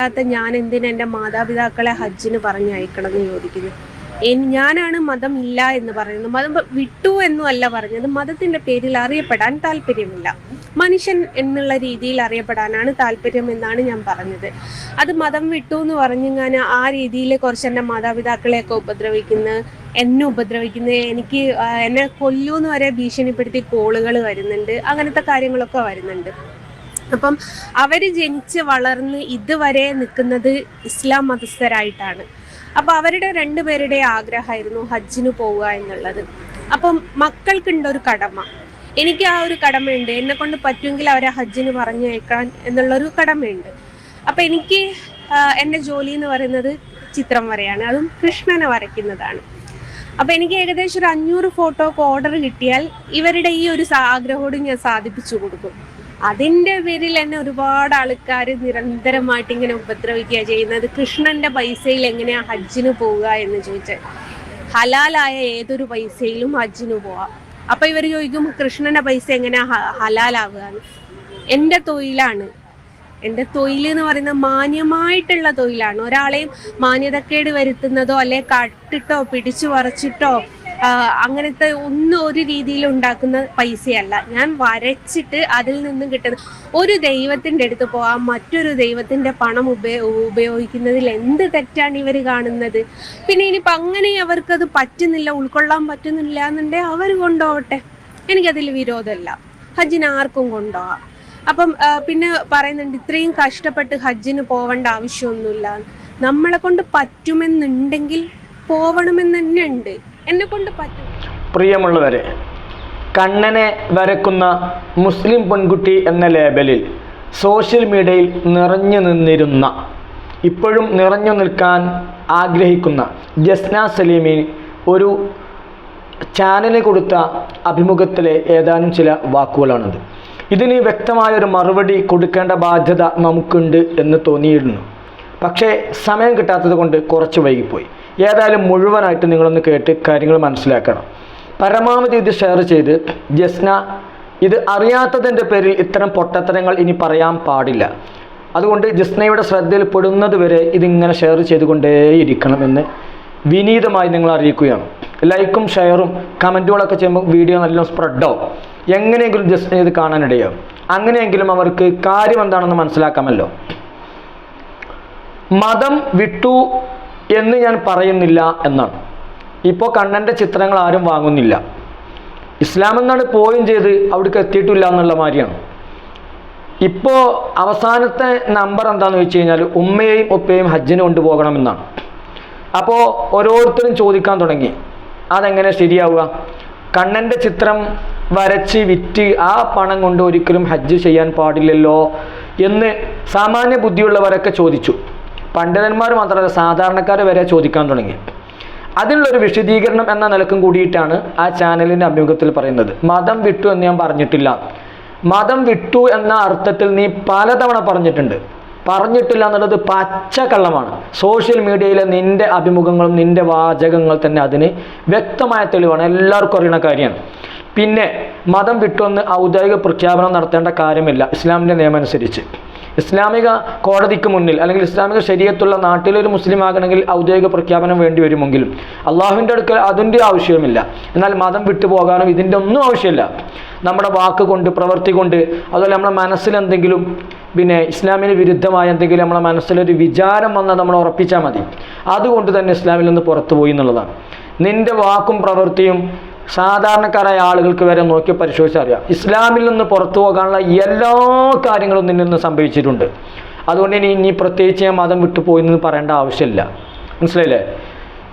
അല്ലാത്ത ഞാൻ എന്തിനാ എന്റെ മാതാപിതാക്കളെ ഹജ്ജിന് പറഞ്ഞയക്കണം എന്ന് ചോദിക്കുന്നു. ഞാനാണ് മതം ഇല്ല എന്ന് പറയുന്നത്. മതം വിട്ടു എന്നും അല്ല പറഞ്ഞത്. മതത്തിന്റെ പേരിൽ അറിയപ്പെടാൻ താല്പര്യമില്ല. മനുഷ്യൻ എന്നുള്ള രീതിയിൽ അറിയപ്പെടാനാണ് താല്പര്യം എന്നാണ് ഞാൻ പറഞ്ഞത്. അത് മതം വിട്ടു എന്ന് പറഞ്ഞു ഞാൻ ആ രീതിയിൽ കുറച്ച് എന്റെ മാതാപിതാക്കളെയൊക്കെ ഉപദ്രവിക്കുന്ന എന്നെ ഉപദ്രവിക്കുന്ന എനിക്ക് എന്നെ കൊല്ലൂന്ന് വരെ ഭീഷണിപ്പെടുത്തി കോളുകൾ വരുന്നുണ്ട് അങ്ങനത്തെ കാര്യങ്ങളൊക്കെ വരുന്നുണ്ട്. അപ്പം അവർ ജനിച്ച് വളർന്ന് ഇതുവരെ നിൽക്കുന്നത് ഇസ്ലാം മതസ്ഥരായിട്ടാണ്. അപ്പം അവരുടെ രണ്ടുപേരുടെ ആഗ്രഹമായിരുന്നു ഹജ്ജിന് പോവുക എന്നുള്ളത്. അപ്പം മക്കൾക്കുണ്ട് ഒരു കടമ. എനിക്ക് ആ ഒരു കടമയുണ്ട്. എന്നെ കൊണ്ട് പറ്റുമെങ്കിൽ അവരെ ഹജ്ജിന് പറഞ്ഞയക്കാൻ എന്നുള്ളൊരു കടമയുണ്ട്. അപ്പം എനിക്ക് എന്റെ ജോലി എന്ന് പറയുന്നത് ചിത്രം വരെയാണ്. അതും കൃഷ്ണനെ വരയ്ക്കുന്നതാണ്. അപ്പം എനിക്ക് ഏകദേശം ഒരു അഞ്ഞൂറ് ഫോട്ടോക്ക് ഓർഡർ കിട്ടിയാൽ ഇവരുടെ ഈ ഒരു ആഗ്രഹോട് ഞാൻ സാധിപ്പിച്ചു കൊടുക്കും. അതിന്റെ പേരിൽ തന്നെ ഒരുപാട് ആൾക്കാർ നിരന്തരമായിട്ട് ഇങ്ങനെ ഉപദ്രവിക്കുക ചെയ്യുന്നത്. കൃഷ്ണന്റെ പൈസയിൽ എങ്ങനെയാ ഹജ്ജിന് പോവുക എന്ന് ചോദിച്ച്. ഹലാലായ ഏതൊരു പൈസയിലും ഹജ്ജിന് പോവാം. അപ്പൊ ഇവർ ചോദിക്കും കൃഷ്ണന്റെ പൈസ എങ്ങനെയാ ഹലാലാവുക. എന്റെ തൊഴിലാണ്. എന്റെ തൊഴിൽ എന്ന് പറയുന്നത് മാന്യമായിട്ടുള്ള തൊഴിലാണ്. ഒരാളെയും മാന്യതക്കേട് വരുത്തുന്നതോ അല്ലെ കട്ടിട്ടോ പിടിച്ചു പറിച്ചിട്ടോ അങ്ങനത്തെ ഒന്നും ഒരു രീതിയിൽ ഉണ്ടാക്കുന്ന പൈസയല്ല. ഞാൻ വരച്ചിട്ട് അതിൽ നിന്ന് കിട്ടുന്ന ഒരു ദൈവത്തിന്റെ അടുത്ത് പോകാൻ മറ്റൊരു ദൈവത്തിന്റെ പണം ഉപയോ ഉപയോഗിക്കുന്നതിൽ എന്ത് തെറ്റാണ് ഇവർ കാണുന്നത്? പിന്നെ ഇനിയിപ്പോൾ അങ്ങനെ അവർക്കത് പറ്റുന്നില്ല ഉൾക്കൊള്ളാൻ പറ്റുന്നില്ല എന്നുണ്ടെങ്കിൽ അവർ കൊണ്ടുപോകട്ടെ എനിക്കതിൽ വിരോധമല്ല. ഹജ്ജിന് ആർക്കും കൊണ്ടുപോകാം അപ്പം പിന്നെ പറയുന്നുണ്ട് ഇത്രയും കഷ്ടപ്പെട്ട് ഹജ്ജിന് പോവേണ്ട ആവശ്യമൊന്നുമില്ല. നമ്മളെ കൊണ്ട് പറ്റുമെന്നുണ്ടെങ്കിൽ പോവണമെന്ന് തന്നെ ഉണ്ട് എന്നെ കൊണ്ട് പറ്റും. പ്രിയമുള്ളവരെ കണ്ണനെ വരക്കുന്ന മുസ്ലിം പെൺകുട്ടി എന്ന ലേബലിൽ സോഷ്യൽ മീഡിയയിൽ നിറഞ്ഞു നിന്നിരുന്ന ഇപ്പോഴും നിറഞ്ഞു നിൽക്കാൻ ആഗ്രഹിക്കുന്ന ജസ്ന സലീമിന് ഒരു ചാനലിന് കൊടുത്ത അഭിമുഖത്തിലെ ഏതാനും ചില വാക്കുകളാണത്. ഇതിന് വ്യക്തമായ ഒരു മറുപടി കൊടുക്കേണ്ട ബാധ്യത നമുക്കുണ്ട് എന്ന് തോന്നിയിരുന്നു. പക്ഷേ സമയം കിട്ടാത്തത് കൊണ്ട് കുറച്ച് വൈകിപ്പോയി. ഏതായാലും മുഴുവനായിട്ട് നിങ്ങളൊന്ന് കേട്ട് കാര്യങ്ങൾ മനസ്സിലാക്കണം. പരമാവധി ഇത് ഷെയർ ചെയ്ത് ജസ്ന ഇത് അറിയാത്തതിന്റെ പേരിൽ ഇത്തരം പൊട്ടത്തരങ്ങൾ ഇനി പറയാൻ പാടില്ല. അതുകൊണ്ട് ജസ്നയുടെ ശ്രദ്ധയിൽപ്പെടുന്നത് വരെ ഇതിങ്ങനെ ഷെയർ ചെയ്തുകൊണ്ടേയിരിക്കണമെന്ന് വിനീതമായി നിങ്ങൾ അറിയിക്കുകയാണ്. ലൈക്കും ഷെയറും കമന്റുകളൊക്കെ ചെയ്യുമ്പോൾ വീഡിയോ നല്ല സ്പ്രെഡാവും എങ്ങനെയെങ്കിലും ജസ്ന ഇത് കാണാനിടയാവും. അങ്ങനെയെങ്കിലും അവർക്ക് കാര്യം എന്താണെന്ന് മനസ്സിലാക്കാമല്ലോ. മതം വിട്ടു എന്ന് ഞാൻ പറയുന്നില്ല എന്നാണ്. ഇപ്പോൾ കണ്ണന്റെ ചിത്രങ്ങൾ ആരും വാങ്ങുന്നില്ല. ഇസ്ലാം എന്നാണ് പോയും ചെയ്ത് അവിടേക്ക് എത്തിയിട്ടില്ല എന്നുള്ള മാതിരിയാണ്. ഇപ്പോൾ അവസാനത്തെ നമ്പർ എന്താണെന്ന് വെച്ച് കഴിഞ്ഞാൽ ഉമ്മയെയും ഉപ്പയെയും ഹജ്ജിന് കൊണ്ടുപോകണമെന്നാണ് അപ്പോൾ ഓരോരുത്തരും ചോദിക്കാൻ തുടങ്ങി. അതെങ്ങനെ ശരിയാവുക? കണ്ണന്റെ ചിത്രം വരച്ച് വിറ്റ് ആ പണം കൊണ്ട് ഒരിക്കലും ഹജ്ജ് ചെയ്യാൻ പാടില്ലല്ലോ എന്ന് സാമാന്യ ബുദ്ധിയുള്ളവരൊക്കെ ചോദിച്ചു. പണ്ഡിതന്മാർ മാത്രമല്ല സാധാരണക്കാർ വരെ ചോദിക്കാൻ തുടങ്ങി. അതിനുള്ളൊരു വിശദീകരണം എന്ന നിലക്കും കൂടിയിട്ടാണ് ആ ചാനലിന്റെ അഭിമുഖത്തിൽ പറയുന്നത്. മതം വിട്ടു എന്ന് ഞാൻ പറഞ്ഞിട്ടില്ല. മതം വിട്ടു എന്ന അർത്ഥത്തിൽ നീ പലതവണ പറഞ്ഞിട്ടുണ്ട്. പറഞ്ഞിട്ടില്ല എന്നുള്ളത് പച്ചക്കള്ളമാണ് സോഷ്യൽ മീഡിയയിലെ നിന്റെ അഭിമുഖങ്ങളും നിന്റെ വാചകങ്ങൾ തന്നെ അതിന് വ്യക്തമായ തെളിവാണ്. എല്ലാവർക്കും അറിയുന്ന കാര്യമാണ്. പിന്നെ മതം വിട്ടുവന്ന് ഔദ്യോഗിക പ്രഖ്യാപനം നടത്തേണ്ട കാര്യമില്ല. ഇസ്ലാമിന്റെ നിയമം അനുസരിച്ച് ഇസ്ലാമിക കോടതിക്ക് മുന്നിൽ അല്ലെങ്കിൽ ഇസ്ലാമിക ശരീരത്തുള്ള നാട്ടിലൊരു മുസ്ലിം ആകണമെങ്കിൽ ഔദ്യോഗിക പ്രഖ്യാപനം വേണ്ടി വരുമെങ്കിലും അള്ളാഹുവിന്റെ അടുക്കൽ അതിന്റെ ആവശ്യവുമില്ല. എന്നാൽ മതം വിട്ടുപോകാനും ഇതിന്റെ ഒന്നും ആവശ്യമില്ല. നമ്മുടെ വാക്ക് കൊണ്ട് പ്രവൃത്തി കൊണ്ട് അതുപോലെ നമ്മുടെ മനസ്സിൽ എന്തെങ്കിലും പിന്നെ ഇസ്ലാമിന് വിരുദ്ധമായ എന്തെങ്കിലും നമ്മുടെ മനസ്സിലൊരു വിചാരം വന്നാൽ നമ്മൾ ഉറപ്പിച്ചാൽ മതി. അതുകൊണ്ട് തന്നെ ഇസ്ലാമിൽ നിന്ന് പുറത്തു പോയി എന്നുള്ളതാണ്. നിന്റെ വാക്കും പ്രവൃത്തിയും സാധാരണക്കാരായ ആളുകൾക്ക് വരെ നോക്കി പരിശോധിച്ചറിയാം. ഇസ്ലാമിൽ നിന്ന് പുറത്തു പോകാനുള്ള എല്ലാ കാര്യങ്ങളും നിന്നിൽ നിന്ന് സംഭവിച്ചിട്ടുണ്ട്. അതുകൊണ്ട് ഇനി ഇനി പ്രത്യേകിച്ച് ഞാൻ മതം വിട്ടുപോയി എന്ന് പറയേണ്ട ആവശ്യമില്ല. മനസ്സിലായില്ലേ?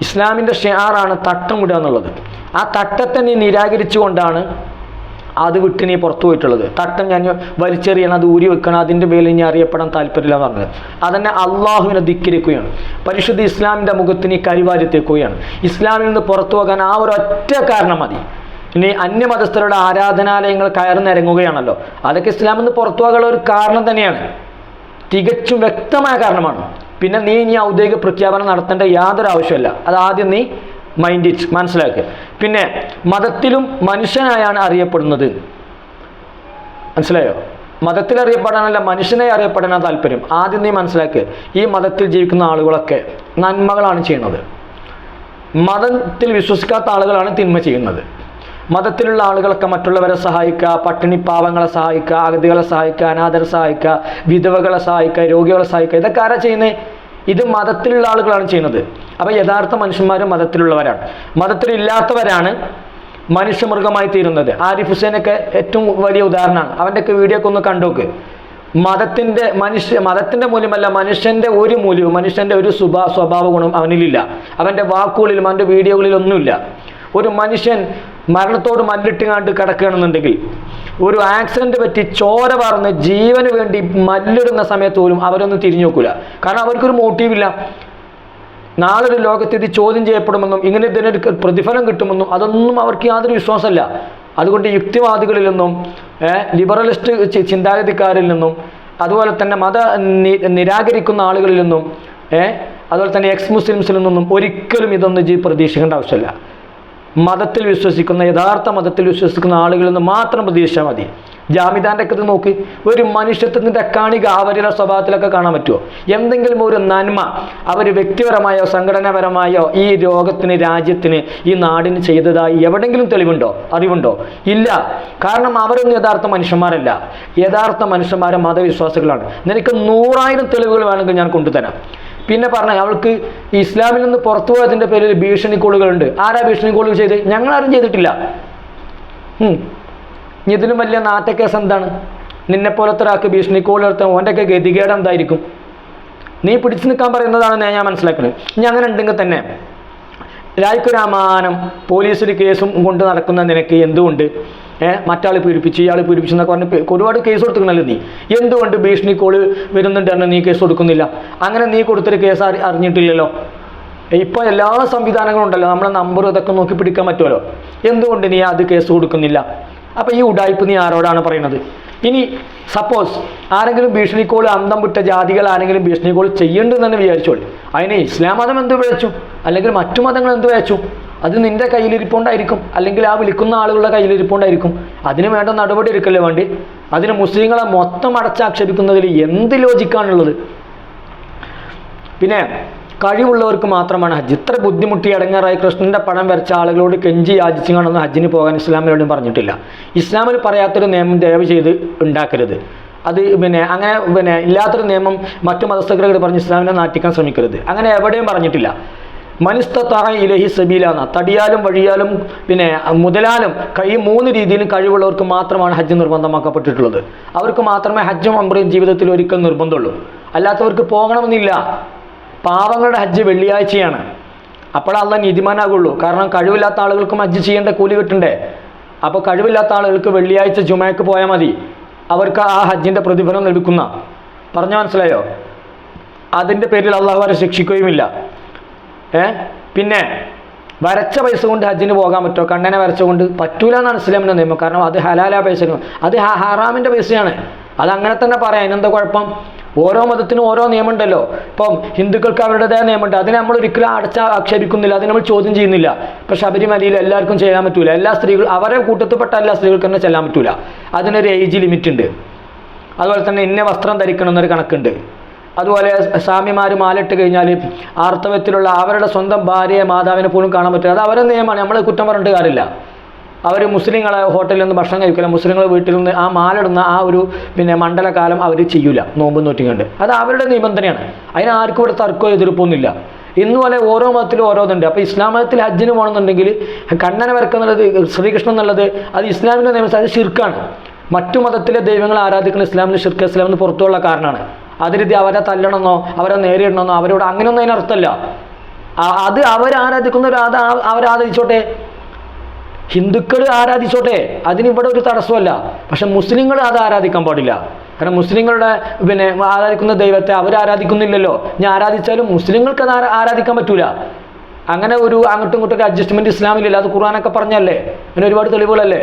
ഇസ്ലാമിന്റെ ഷെയറാണ് തട്ടം വിടുക എന്നുള്ളത്. ആ തട്ടത്തെ നീ നിരാകരിച്ചുകൊണ്ടാണ് അത് വിട്ട് നീ പുറത്തു പോയിട്ടുള്ളത്. തട്ടം ഞാൻ വലിച്ചെറിയണം അത് ഊരി വെക്കണം അതിന്റെ മേലിൽ ഇനി അറിയപ്പെടാൻ താല്പര്യമില്ല എന്ന് പറഞ്ഞത്. അതന്നെ അള്ളാഹുവിനെ ധിക്കരിക്കുകയാണ്. പരിശുദ്ധ ഇസ്ലാമിന്റെ മുഖത്ത് നീ കരിവാരിത്തേക്കുകയാണ്. ഇസ്ലാമിൽ നിന്ന് പുറത്തു പോകാൻ ആ ഒരു ഒറ്റ കാരണം മതി. ഇനി അന്യമതസ്ഥരുടെ ആരാധനാലയങ്ങൾ കയർന്നിറങ്ങുകയാണല്ലോ അതൊക്കെ ഇസ്ലാമിൽ നിന്ന് പുറത്തു പോകാനുള്ള ഒരു കാരണം തന്നെയാണ്. തികച്ചും വ്യക്തമായ കാരണമാണ്. പിന്നെ നീ ഇനി ഔദ്യോഗിക പ്രഖ്യാപനം നടത്തേണ്ട യാതൊരു ആവശ്യമില്ല അത് ആദ്യം നീ മൈൻഡ് ഇറ്റ് മനസ്സിലാക്കുക. പിന്നെ മതത്തിലും മനുഷ്യനായാണ് അറിയപ്പെടുന്നത്. മനസ്സിലായോ? മതത്തിൽ അറിയപ്പെടാനല്ല മനുഷ്യനെ അറിയപ്പെടാനാണ് താല്പര്യം. ആദ്യം നീ മനസ്സിലാക്കുക ഈ മതത്തിൽ ജീവിക്കുന്ന ആളുകളൊക്കെ നന്മകളാണ് ചെയ്യുന്നത്. മതത്തിൽ വിശ്വസിക്കാത്ത ആളുകളാണ് തിന്മ ചെയ്യുന്നത്. മതത്തിലുള്ള ആളുകളൊക്കെ മറ്റുള്ളവരെ സഹായിക്കുക പട്ടിണി പാവങ്ങളെ സഹായിക്കുക അഗതികളെ സഹായിക്കുക അനാഥരെ സഹായിക്കുക വിധവകളെ സഹായിക്കുക രോഗികളെ സഹായിക്കുക ഇതൊക്കെ ആരാ ചെയ്യുന്നത് ഇത് മതത്തിലുള്ള ആളുകളാണ് ചെയ്യുന്നത്. അപ്പോൾ യഥാർത്ഥ മനുഷ്യന്മാർ മതത്തിലുള്ളവരാണ്. മതത്തിലില്ലാത്തവരാണ് മനുഷ്യമൃഗമായി തീരുന്നത്. ആരിഫ് ഹുസൈനൊക്കെ ഏറ്റവും വലിയ ഉദാഹരണമാണ്. അവന്റെയൊക്കെ വീഡിയോ ഒക്കെ ഒന്ന് കണ്ടോക്ക്. മതത്തിന്റെ മനുഷ്യ മതത്തിന്റെ മൂല്യമല്ല മനുഷ്യന്റെ ഒരു മൂല്യവും മനുഷ്യന്റെ ഒരു സ്വഭാ സ്വഭാവ ഗുണം അവനിലില്ല. അവന്റെ വാക്കുകളിലും അവന്റെ വീഡിയോകളിലൊന്നുമില്ല ഒരു മനുഷ്യൻ മരണത്തോട് മല്ലിട്ടുകാണ്ട് കിടക്കുകയാണെന്നുണ്ടെങ്കിൽ ഒരു ആക്സിഡന്റ് പറ്റി ചോര പറന്ന് ജീവന് വേണ്ടി മല്ലിടുന്ന സമയത്ത് പോലും അവരൊന്നും തിരിഞ്ഞു നോക്കൂല. കാരണം അവർക്കൊരു മോട്ടീവില്ല നാളെ ഒരു ലോകത്ത് ഇത് ചോദ്യം ചെയ്യപ്പെടുമെന്നും ഇങ്ങനെ ഇതിനൊരു പ്രതിഫലം കിട്ടുമെന്നും അതൊന്നും അവർക്ക് യാതൊരു വിശ്വാസമല്ല. അതുകൊണ്ട് യുക്തിവാദികളിൽ നിന്നും ലിബറലിസ്റ്റ് ചിന്താഗതിക്കാരിൽ നിന്നും അതുപോലെ തന്നെ മത നിരാകരിക്കുന്ന ആളുകളിൽ നിന്നും അതുപോലെ തന്നെ എക്സ് മുസ്ലിംസിൽ നിന്നും ഒരിക്കലും ഇതൊന്നും പ്രതീക്ഷിക്കേണ്ട ആവശ്യമില്ല. മതത്തിൽ വിശ്വസിക്കുന്ന യഥാർത്ഥ മതത്തിൽ വിശ്വസിക്കുന്ന ആളുകളിൽ നിന്ന് മാത്രം പ്രതീക്ഷിച്ചാൽ മതി. ജാമിദാന്റെ ഒക്കെ നോക്കി. ഒരു മനുഷ്യത്വത്തിന്റെ കാണിക അവരുടെ സ്വഭാവത്തിലൊക്കെ കാണാൻ പറ്റുമോ എന്തെങ്കിലും ഒരു നന്മ അവർ വ്യക്തിപരമായോ സംഘടനാപരമായോ ഈ രോഗത്തിന് രാജ്യത്തിന് ഈ നാടിന് ചെയ്തതായി എവിടെങ്കിലും തെളിവുണ്ടോ? അറിവുണ്ടോ? ഇല്ല. കാരണം അവരൊന്നും യഥാർത്ഥ മനുഷ്യന്മാരല്ല. യഥാർത്ഥ മനുഷ്യന്മാരെ മതവിശ്വാസികളാണ്. നിനക്ക് നൂറായിരം തെളിവുകൾ വേണമെങ്കിൽ ഞാൻ കൊണ്ടുതരാം. പിന്നെ പറഞ്ഞ അവൾക്ക് ഇസ്ലാമിൽ നിന്ന് പുറത്തു പോയതിന്റെ പേരിൽ ഭീഷണി കോളുകളുണ്ട്. ആരാ ഭീഷണി കോളുകൾ ചെയ്ത്? ആരും ചെയ്തിട്ടില്ല. ഇതിലും വലിയ നാറ്റക്കേസ് എന്താണ്? നിന്നെ പോലത്തെ ഒരാൾക്ക് ഭീഷണി കോൾ എടുത്ത ഓന്റെയൊക്കെ ഗതികേട് എന്തായിരിക്കും? നീ പിടിച്ചു നിൽക്കാൻ പറയുന്നതാണ് ഞാൻ മനസ്സിലാക്കുന്നത് ഇനി അങ്ങനെ ഉണ്ടെങ്കിൽ തന്നെ രായ്ക്കുരാമാനം പോലീസിൽ കേസും കൊണ്ട് നടക്കുന്ന നിനക്ക് എന്തുകൊണ്ട്? മറ്റാൾ പീഡിപ്പിച്ചു ഇയാൾ പീഡിപ്പിച്ചു എന്നൊക്കെ പറഞ്ഞ് ഒരുപാട് കേസ് കൊടുത്തിട്ടുണ്ടല്ലോ നീ? എന്തുകൊണ്ട് ഭീഷണി കോൾ വരുന്നുണ്ട് എന്ന് നീ കേസ് കൊടുക്കുന്നില്ല? അങ്ങനെ നീ കൊടുത്തൊരു കേസ് അറി അറിഞ്ഞിട്ടില്ലല്ലോ. ഇപ്പോൾ എല്ലാ സംവിധാനങ്ങളും ഉണ്ടല്ലോ. നമ്മളെ നമ്പർ ഇതൊക്കെ നോക്കി പിടിക്കാൻ പറ്റുമല്ലോ. എന്തുകൊണ്ട് നീ അത് കേസ് കൊടുക്കുന്നില്ല? അപ്പോൾ ഈ ഉടായ്പ് നീ ആരോടാണ് പറയുന്നത് ഇനി സപ്പോസ് ആരെങ്കിലും ഭീഷണി കോൾ അന്തം വിട്ട ജാതികൾ ആരെങ്കിലും ഭീഷണി കോൾ ചെയ്യേണ്ടെന്ന് തന്നെ വിചാരിച്ചോളൂ. അതിന് ഇസ്ലാം മതം എന്ത് വിളിച്ചു അല്ലെങ്കിൽ മറ്റു മതങ്ങൾ എന്ത് വിചാരിച്ചു? അത് നിന്റെ കയ്യിലിരിപ്പുണ്ടായിരിക്കും. അല്ലെങ്കിൽ ആ വിളിക്കുന്ന ആളുകളുടെ കയ്യിലിരിപ്പുണ്ടായിരിക്കും. അതിന് വേണ്ട നടപടി എടുക്കല്ലേ വേണ്ടി? അതിന് മുസ്ലിങ്ങളെ മൊത്തം അടച്ചാക്ഷേപിക്കുന്നതിൽ എന്ത് ലോജിക്കാണുള്ളത്? പിന്നെ കഴിവുള്ളവർക്ക് മാത്രമാണ് ഹജ്ജ്. ഇത്ര ബുദ്ധിമുട്ടി അടങ്ങാറായി കൃഷ്ണന്റെ പടം വരച്ച ആളുകളോട് കെഞ്ചി യാചിച്ചു കാണുന്ന ഹജ്ജിന് പോകാൻ ഇസ്ലാമിലോടും പറഞ്ഞിട്ടില്ല. ഇസ്ലാമിൽ പറയാത്തൊരു നിയമം ദയവ് ചെയ്ത് ഉണ്ടാക്കരുത്. അത് പിന്നെ അങ്ങനെ പിന്നെ ഇല്ലാത്തൊരു നിയമം മറ്റു മതസ്ഥകളോട് പറഞ്ഞ് ഇസ്ലാമിനെ നാട്ടിക്കാൻ ശ്രമിക്കരുത്. അങ്ങനെ എവിടെയും പറഞ്ഞിട്ടില്ല. മനിസ്തത്തായ ഇലഹി സബീലാണ്. തടിയാലും വഴിയാലും പിന്നെ മുതലാലും കൈ മൂന്ന് രീതിയിലും കഴിവുള്ളവർക്ക് മാത്രമാണ് ഹജ്ജ് നിർബന്ധമാക്കപ്പെട്ടിട്ടുള്ളത്. അവർക്ക് മാത്രമേ ഹജ്ജും അമ്രയും ജീവിതത്തിൽ ഒരിക്കൽ നിർബന്ധമുള്ളൂ. അല്ലാത്തവർക്ക് പോകണമെന്നില്ല. പാവങ്ങളുടെ ഹജ്ജ് വെള്ളിയാഴ്ചയാണ്. അപ്പോൾ നീതിമാനാകുള്ളൂ. കാരണം കഴിവില്ലാത്ത ആളുകൾക്കും ഹജ്ജ് ചെയ്യേണ്ട കൂലി കിട്ടണ്ടേ? അപ്പോൾ കഴിവില്ലാത്ത ആളുകൾക്ക് വെള്ളിയാഴ്ച ജുമയ്ക്ക് പോയാൽ മതി. അവർക്ക് ആ ഹജ്ജിന്റെ പ്രതിഫലം ലഭിക്കുന്ന. പറഞ്ഞു മനസ്സിലായോ? അതിന്റെ പേരിൽ അള്ളാഹു അവരെ ശിക്ഷിക്കുകയുമില്ല. ഏ? പിന്നെ വരച്ച പൈസ കൊണ്ട് ഹജ്ജിന് പോകാൻ പറ്റുമോ കണ്ണനെ വരച്ചുകൊണ്ട് പറ്റൂല എന്നാണ് ഇസ്ലാമിന്റെ നിയമം. കാരണം അത് ഹലാല പൈസ അത് ഹറാമിന്റെ പൈസയാണ്. അത് അങ്ങനെ തന്നെ പറയാം. അതിനെന്താ കുഴപ്പം? ഓരോ മതത്തിനും ഓരോ നിയമമുണ്ടല്ലോ. ഇപ്പം ഹിന്ദുക്കൾക്ക് അവരുടേതായ നിയമമുണ്ട്. അതിനെ നമ്മൾ ഒരിക്കലും അടച്ച ആക്ഷേപിക്കുന്നില്ല. അതിനെ നമ്മൾ ചോദ്യം ചെയ്യുന്നില്ല. ഇപ്പം ശബരിമലയിൽ എല്ലാവർക്കും ചെയ്യാൻ പറ്റൂല. എല്ലാ സ്ത്രീകൾ അവരെ കൂട്ടത്തിൽപ്പെട്ട എല്ലാ സ്ത്രീകൾക്കും തന്നെ ചെല്ലാൻ പറ്റൂല. അതിനൊരു ഏജ് ലിമിറ്റ് ഉണ്ട്. അതുപോലെ തന്നെ ഇന്ന വസ്ത്രം ധരിക്കണം എന്നൊരു കണക്കുണ്ട്. അതുപോലെ സ്വാമിമാർ മാലിട്ട് കഴിഞ്ഞാൽ ആർത്തവത്തിലുള്ള അവരുടെ സ്വന്തം ഭാര്യയെ മാതാവിനെ പോലും കാണാൻ പറ്റില്ല. അത് അവരുടെ നിയമമാണ്. നമ്മൾ കുറ്റം പറഞ്ഞിട്ട് കാര്യമില്ല. അവർ മുസ്ലിങ്ങളെ ഹോട്ടലിൽ നിന്ന് ഭക്ഷണം കഴിക്കില്ല. മുസ്ലിങ്ങൾ വീട്ടിൽ നിന്ന് ആ മാലിടുന്ന ആ ഒരു പിന്നെ മണ്ഡലകാലം അവർ ചെയ്യൂല. നോമ്പ് നോറ്റിക്കൊണ്ട് അത് അവരുടെ നിബന്ധനയാണ് അതിന് ആർക്കും ഇവിടെ തർക്കമോ എതിർപ്പൊന്നുമില്ല. ഇന്നുപോലെ ഓരോ മതത്തിലും ഓരോന്നുണ്ട് അപ്പോൾ ഇസ്ലാം മതത്തിൽ ഹജ്ജിന് പോകണമെന്നുണ്ടെങ്കിൽ കണ്ണനെ വരക്കുന്നുള്ളത് ശ്രീകൃഷ്ണൻ എന്നുള്ളത് അത് ഇസ്ലാമിന്റെ നിയമം. അത് ഷിർക്കാണ് മറ്റു മതത്തിലെ ദൈവങ്ങൾ ആരാധിക്കുന്ന ഇസ്ലാമിന് ഷിർക്ക് ഇസ്ലാമിന് പുറത്തുള്ള കാരണമാണ്. അതിരുതി അവരെ തല്ലണമെന്നോ അവരെ നേരിടണമെന്നോ അവരോട് അങ്ങനെയൊന്നും അതിനർത്ഥമല്ല അത് അവരാരാധിക്കുന്നവർ അത് അവരാധിച്ചോട്ടെ ഹിന്ദുക്കൾ ആരാധിച്ചോട്ടെ? അതിനിവിടെ ഒരു തടസ്സമല്ല പക്ഷെ മുസ്ലിങ്ങൾ അത് ആരാധിക്കാൻ പാടില്ല. കാരണം മുസ്ലിങ്ങളുടെ പിന്നെ ആരാധിക്കുന്ന ദൈവത്തെ അവർ ആരാധിക്കുന്നില്ലല്ലോ ഞാൻ ആരാധിച്ചാലും മുസ്ലിങ്ങൾക്ക് അത് ആരാധിക്കാൻ പറ്റൂല. അങ്ങനെ ഒരു അങ്ങോട്ടും ഇങ്ങോട്ടും ഒരു അഡ്ജസ്റ്റ്മെന്റ് ഇസ്ലാമിലില്ല. അത് ഖുർആനൊക്കെ പറഞ്ഞല്ലേ? അങ്ങനെ ഒരുപാട് തെളിവുകളല്ലേ?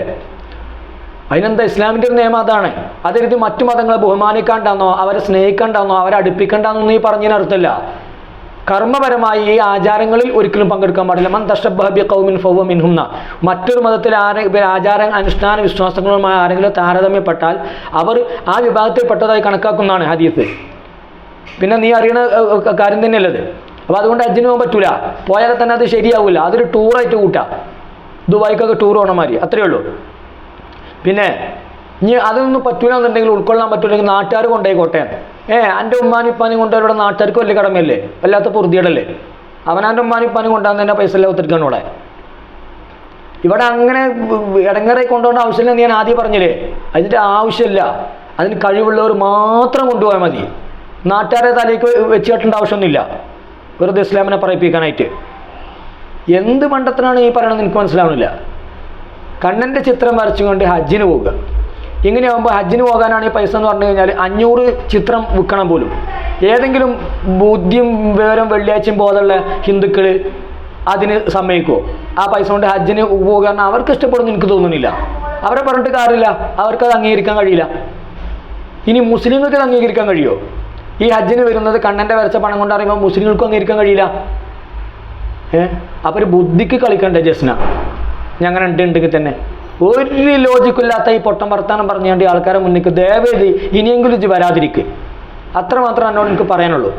അതിനെന്താ? ഇസ്ലാമിന്റെ ഒരു നിയമം അതാണ്. അതെഴുതി മറ്റു മതങ്ങളെ ബഹുമാനിക്കാണ്ടാന്നോ അവരെ സ്നേഹിക്കണ്ടാന്നോ അവരെ അടുപ്പിക്കണ്ടാന്നോ നീ പറഞ്ഞതിന് കർമ്മപരമായി ഈ ആചാരങ്ങളിൽ ഒരിക്കലും പങ്കെടുക്കാൻ പാടില്ല. മൻ തഷബി കൗമിൻ ഫൗവ മിൻഹുന്ന മറ്റൊരു മതത്തിൽ ആരെ ആചാര അനുഷ്ഠാന വിശ്വാസങ്ങളുമായി ആരെങ്കിലും താരതമ്യപ്പെട്ടാൽ അവർ ആ വിഭാഗത്തിൽപ്പെട്ടതായി കണക്കാക്കുന്നതാണ് ഹദീസ്. പിന്നെ നീ അറിയണ കാര്യം തന്നെയല്ലത് അപ്പോൾ അതുകൊണ്ട് അജിന് പോകാൻ പറ്റൂല. പോയാൽ തന്നെ അത് ശരിയാവില്ല. അതൊരു ടൂറായിട്ട് കൂട്ടാം. ദുബായിക്കൊക്കെ ടൂർ പോകണമാതിരി അത്രയേ ഉള്ളൂ. പിന്നെ ഇനി അതൊന്നും പറ്റൂല എന്നുണ്ടെങ്കിൽ ഉൾക്കൊള്ളാൻ പറ്റൂലെങ്കിൽ നാട്ടുകാർ കൊണ്ടുപോയിക്കോട്ടെ ഏ എന്റെ ഉമ്മാനും ഇപ്പാനും കൊണ്ടുവരുടെ നാട്ടുകാർക്ക് വലിയ കടമയല്ലേ? വല്ലാത്ത പൊറുതിയടല്ലേ അവനാന്റെ ഉമ്മാനും ഇപ്പാനും കൊണ്ടുവന്ന് തന്നെ പൈസ എല്ലാം ഒത്തിരിക്കണം ഇവിടെ. ഇവിടെ അങ്ങനെ ഇടങ്ങറായി കൊണ്ടുപോകേണ്ട ആവശ്യമില്ല ഞാൻ ആദ്യം പറഞ്ഞില്ലേ? അതിന്റെ ആവശ്യമില്ല. അതിന് കഴിവുള്ളവർ മാത്രം കൊണ്ടുപോയാൽ മതി. നാട്ടുകാരെ തലയ്ക്ക് വെച്ച് കെട്ടേണ്ട ആവശ്യമൊന്നുമില്ല. വെറുതെ ഇസ്ലാമിനെ പറയിപ്പിക്കാനായിട്ട്. എന്ത് മണ്ടത്തിനാണ് ഈ പറയണത് എനിക്ക് മനസ്സിലാവുന്നില്ല കണ്ണന്റെ ചിത്രം വരച്ചുകൊണ്ട് ഹജ്ജിന് പോവുക. ഇങ്ങനെയാകുമ്പോൾ ഹജ്ജിന് പോകാനാണ് ഈ പൈസ എന്ന് പറഞ്ഞു കഴിഞ്ഞാൽ അഞ്ഞൂറ് ചിത്രം വിൽക്കണം പോലും. ഏതെങ്കിലും ബുദ്ധിയും വിവരം വെള്ളിയാഴ്ചയും ബോധമുള്ള ഹിന്ദുക്കൾ അതിന് സമ്മതിക്കുമോ ആ പൈസ കൊണ്ട് ഹജ്ജിന് പോകാൻ അവർക്ക് ഇഷ്ടപ്പെടുന്നു എനിക്ക് തോന്നുന്നില്ല. അവരെ പറഞ്ഞിട്ട് കാര്യമില്ല. അവർക്കത് അംഗീകരിക്കാൻ കഴിയില്ല. ഇനി മുസ്ലിങ്ങൾക്ക് അത് അംഗീകരിക്കാൻ കഴിയുമോ ഈ ഹജ്ജിന് വരുന്നത് കണ്ണന്റെ വരച്ച പണം കൊണ്ട് അറിയുമ്പോൾ മുസ്ലിങ്ങൾക്കും അംഗീകരിക്കാൻ കഴിയില്ല. ഏഹ് അപ്പോൾ ഒരു ബുദ്ധിക്ക് കളിക്കണ്ടേ ജസ്ന? ഉണ്ട് ഉണ്ടെങ്കിൽ തന്നെ. ഒരു ലോജിക്കില്ലാത്ത ഈ പൊട്ടം വർത്താനം പറഞ്ഞുകൊണ്ട് ആൾക്കാരെ മുന്നിൽ ദയവേദി ഇനിയെങ്കിലും ഇത് വരാതിരിക്കുക അത്രമാത്രം എന്നോട് എനിക്ക് പറയാനുള്ളൂ.